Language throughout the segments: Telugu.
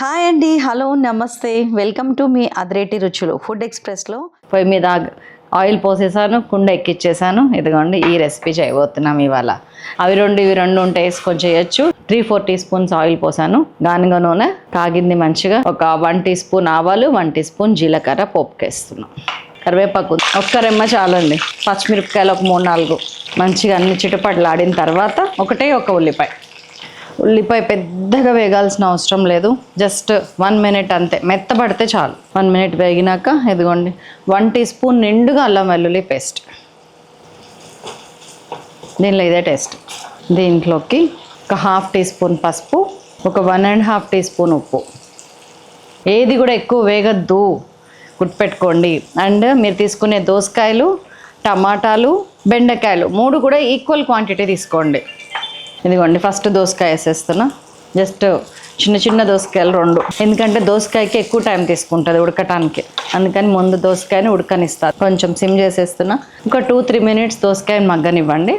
హాయ్ అండి. హలో నమస్తే. వెల్కమ్ టు మీ అదిరేటి రుచులు. ఫుడ్ ఎక్స్ప్రెస్లో పొయ్యి మీద ఆయిల్ పోసేసాను కుండ ఎక్కిచ్చేసాను. ఇదిగోండి ఈ రెసిపీ చేయబోతున్నాం ఇవాళ. అవి రెండు ఇవి రెండు ఉంటే వేసుకొని చేయొచ్చు. Three four teaspoons oil పోసాను. గానుగ నూనె కాగింది మంచిగా. ఒక వన్ టీ స్పూన్ ఆవాలు వన్ టీ స్పూన్ జీలకర్ర పోపుకేస్తున్నాం కరివేపాకు. ఒక్క రెమ్మ చాలండి. పచ్చిమిరపకాయలు ఒక మూడు నాలుగు. మంచిగా అన్ని చిటపట్లు ఆడిన తర్వాత ఒకటే ఒక ఉల్లిపాయ. ఉల్లిపాయ పెద్దగా వేగాల్సిన అవసరం లేదు. జస్ట్ వన్ మినిట్ అంతే. మెత్తబడితే చాలు. వన్ మినిట్ వేగినాక ఇదిగోండి. వన్ టీ స్పూన్ నిండుగా అల్లం వెల్లుల్లి పేస్ట్. దీనిలో ఇదే టేస్ట్. దీంట్లోకి ఒక హాఫ్ టీ స్పూన్ పసుపు ఒక one and half teaspoon ఉప్పు. ఏది కూడా ఎక్కువ వేగద్దు. గుర్తుపెట్టుకోండి. అండ్ మీరు తీసుకునే దోసకాయలు టమాటాలు బెండకాయలు మూడు కూడా ఈక్వల్ క్వాంటిటీ తీసుకోండి. ఇదిగోండి ఫస్ట్ దోసకాయ వేసేస్తున్నా. జస్ట్ చిన్న చిన్న దోసకాయలు రెండు. ఎందుకంటే దోసకాయకి ఎక్కువ టైం తీసుకుంటుంది ఉడకటానికి. అందుకని ముందు దోసకాయని ఉడకనిస్తారు కొంచెం సిమ్ చేసేస్తున్నా. ఒక టూ త్రీ మినిట్స్ దోసకాయని మగ్గనివ్వండి.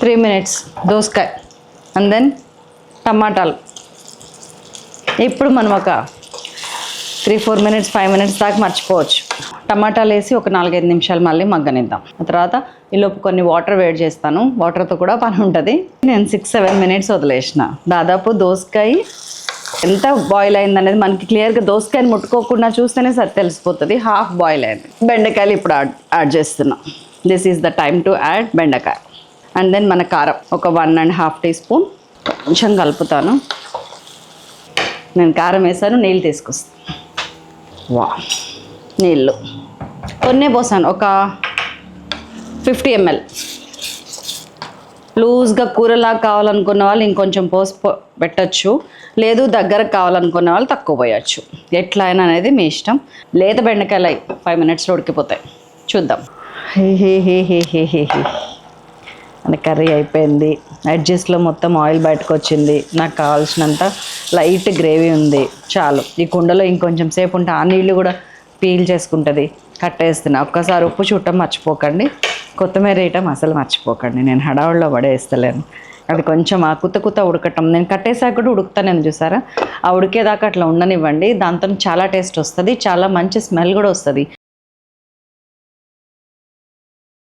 త్రీ మినిట్స్ దోసకాయ. అండ్ దెన్ టమాటాలు. ఇప్పుడు మనం ఒక three four minutes five minutes దాకా మర్చిపోవచ్చు. టమాటాలు వేసి ఒక నాలుగైదు నిమిషాలు మళ్ళీ మగ్గనిద్దాం. ఆ తర్వాత ఈలోపు కొన్ని వాటర్ వేడి చేస్తాను. వాటర్తో కూడా పని ఉంటుంది. నేను సిక్స్ సెవెన్ మినిట్స్ వదిలేసిన. దాదాపు దోసకాయ ఎంత బాయిల్ అయింది అనేది మనకి క్లియర్గా దోసకాయని ముట్టుకోకుండా చూస్తేనే సరి తెలిసిపోతుంది. హాఫ్ బాయిల్ అయింది. బెండకాయలు ఇప్పుడు యాడ్ యాడ్ చేస్తున్నాం. This is the time to add బెండకాయ. అండ్ దెన్ మన కారం. ఒక one and half teaspoon కొంచెం కలుపుతాను. నేను కారం వేసాను నీళ్ళు తీసుకొస్తాను వా నీళ్ళు. కొన్నే పోసాను ఒక ఫిఫ్టీ ఎంఎల్. లూజ్గా కూరలా కావాలనుకున్న వాళ్ళు ఇంకొంచెం పోసి పెట్టచ్చు. లేదు దగ్గర కావాలనుకున్న వాళ్ళు తక్కువ పోయచ్చు. ఎట్లా అయినా అనేది మీ ఇష్టం. లేత బెండకాయలు అయి ఫైవ్ మినిట్స్లో ఉడికిపోతాయి. చూద్దాం. హే హే హే హే హే హే హే. మన కర్రీ అయిపోయింది. అడ్జస్ట్లో మొత్తం ఆయిల్ బయటకు వచ్చింది నాకు కావాల్సినంత లైట్ గ్రేవీ ఉంది. చాలు. ఈ కుండలో ఇంకొంచెం సేపు ఉంటే ఆ నీళ్ళు కూడా పీల్ చేసుకుంటుంది. కట్టేస్తున్నా. ఒక్కసారి ఉప్పు చుట్టం మర్చిపోకండి. కొత్తిమీర వేయటం అసలు మర్చిపోకండి. నేను హడావుల్లో పడేస్తలేను. అది కొంచెం ఆ కుత్త కుత్త ఉడకటం. నేను కట్టేసాక కూడా ఉడుకుతానని చూసారా? ఆ ఉడికేదాకా అట్లా ఉండనివ్వండి. దాంతో చాలా టేస్ట్ వస్తుంది. చాలా మంచి స్మెల్ కూడా వస్తుంది.